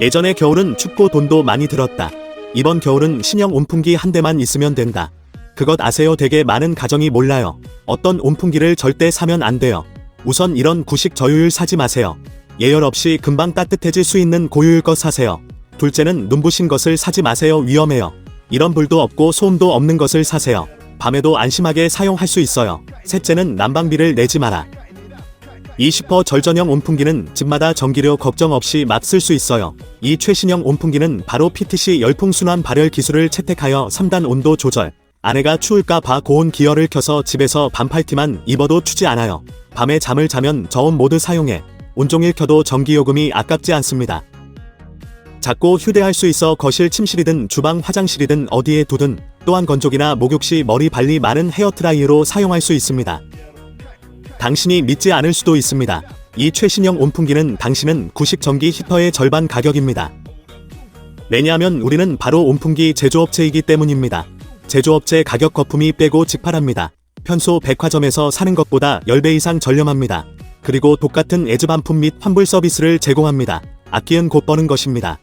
예전에 겨울은 춥고 돈도 많이 들었다. 이번 겨울은 신형 온풍기 한 대만 있으면 된다. 그것 아세요? 되게 많은 가정이 몰라요. 어떤 온풍기를 절대 사면 안 돼요. 우선 이런 구식 저유율 사지 마세요. 예열 없이 금방 따뜻해질 수 있는 고유율 것 사세요. 둘째는 눈부신 것을 사지 마세요. 위험해요. 이런 불도 없고 소음도 없는 것을 사세요. 밤에도 안심하게 사용할 수 있어요. 셋째는 난방비를 내지 마라. 20% 절전형 온풍기는 집마다 전기료 걱정 없이 막 쓸 수 있어요. 이 최신형 온풍기는 바로 PTC 열풍 순환 발열 기술을 채택하여 3단 온도 조절. 아내가 추울까 봐 고온 기어를 켜서 집에서 반팔티만 입어도 추지 않아요. 밤에 잠을 자면 저온 모드 사용해 온종일 켜도 전기요금이 아깝지 않습니다. 작고 휴대할 수 있어 거실 침실이든 주방 화장실이든 어디에 두든 또한 건조기나 목욕 시 머리 발리 많은 헤어트라이어로 사용할 수 있습니다. 당신이 믿지 않을 수도 있습니다. 이 최신형 온풍기는 당신은 구식 전기 히터의 절반 가격입니다. 왜냐하면 우리는 바로 온풍기 제조업체이기 때문입니다. 제조업체 가격 거품이 빼고 직팔합니다. 편소 백화점에서 사는 것보다 10배 이상 저렴합니다. 그리고 똑같은 애즈 반품 및 환불 서비스를 제공합니다. 아끼은 곧 버는 것입니다.